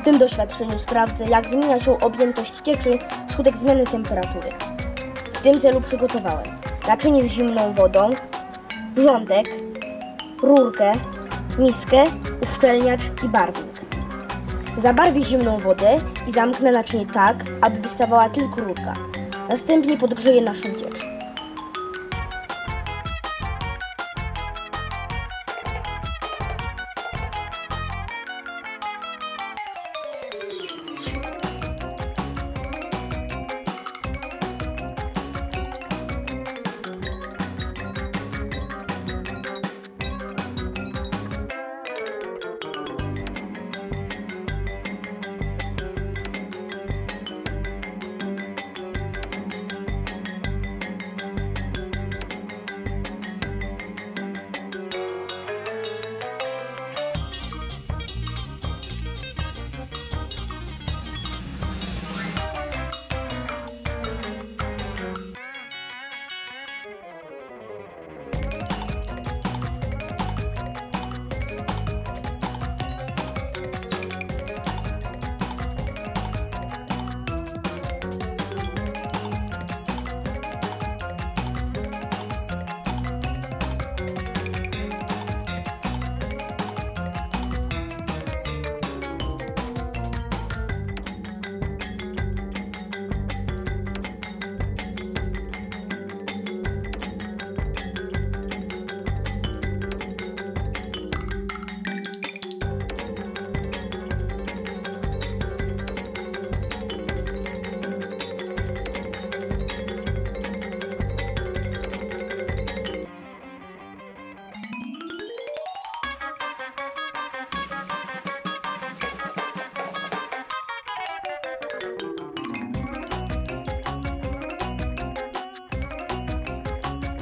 W tym doświadczeniu sprawdzę, jak zmienia się objętość cieczy wskutek zmiany temperatury. W tym celu przygotowałem naczynie z zimną wodą, wrzątek, rurkę, miskę, uszczelniacz i barwnik. Zabarwię zimną wodę i zamknę naczynie tak, aby wystawała tylko rurka. Następnie podgrzeję naszą ciecz.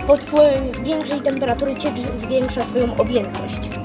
Pod wpływem większej temperatury ciecz zwiększa swoją objętość.